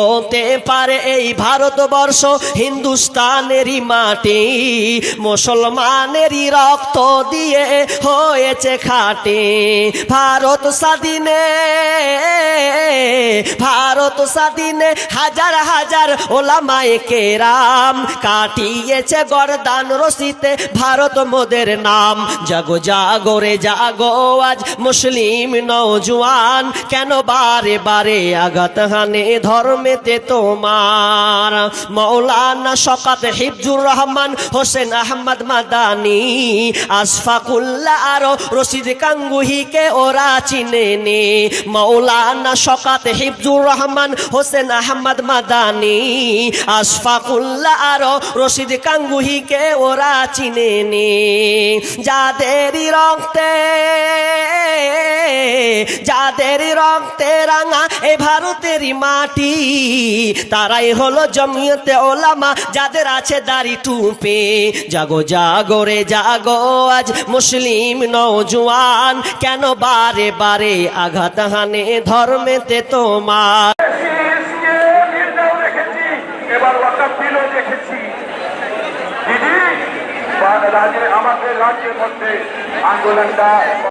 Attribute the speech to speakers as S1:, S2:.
S1: হতে পারে এই ভারতবর্ষ হিন্দুস্তানেরই মাটি মুসলমানেরই রক্ত দিয়ে হয়েছে খাটি। ভারত স্বাধীনে ভারত স্বাধীনে হাজার হাজার ওলামায়ে কেরাম কাটিয়েছে গরদান রশিতে ভারত মোদের নাম। জাগো জাগো রে, জাগো, আজ মুসলিম নৌজওয়ান কেন বারে বারে আঘাত হানে ধর্মেতে তোমার? মৌলানা শকাত হিফজুর রহমান, হোসেন আহমদ মাদানি, আশফাকুল্লাহ আরও রশিদ কাঙ্গুহিকে ওরা চিনে নে মৌলানা শকাত হিফজুর রহমান হোসেন আহমদ মাদানি আশফাকুল্লাহ আরও রশিদ কাঙ্গুহিকে ওরা চিনে নে যাদেরই রক্তে যাদের রক্তে রাঙা এ ভারতেরই মাটি, তারাই হলো জমিয়তে ওলামা, যাদের আছে দাড়ি টুপে। জাগো জাগো রে, জাগো, আজ মুসলিম নৌজওয়ান কেন বারে বারে আঘাত হানে ধর্মেতে তোমার?
S2: আমাদের রাজ্যের মধ্যে আন্দোলনটা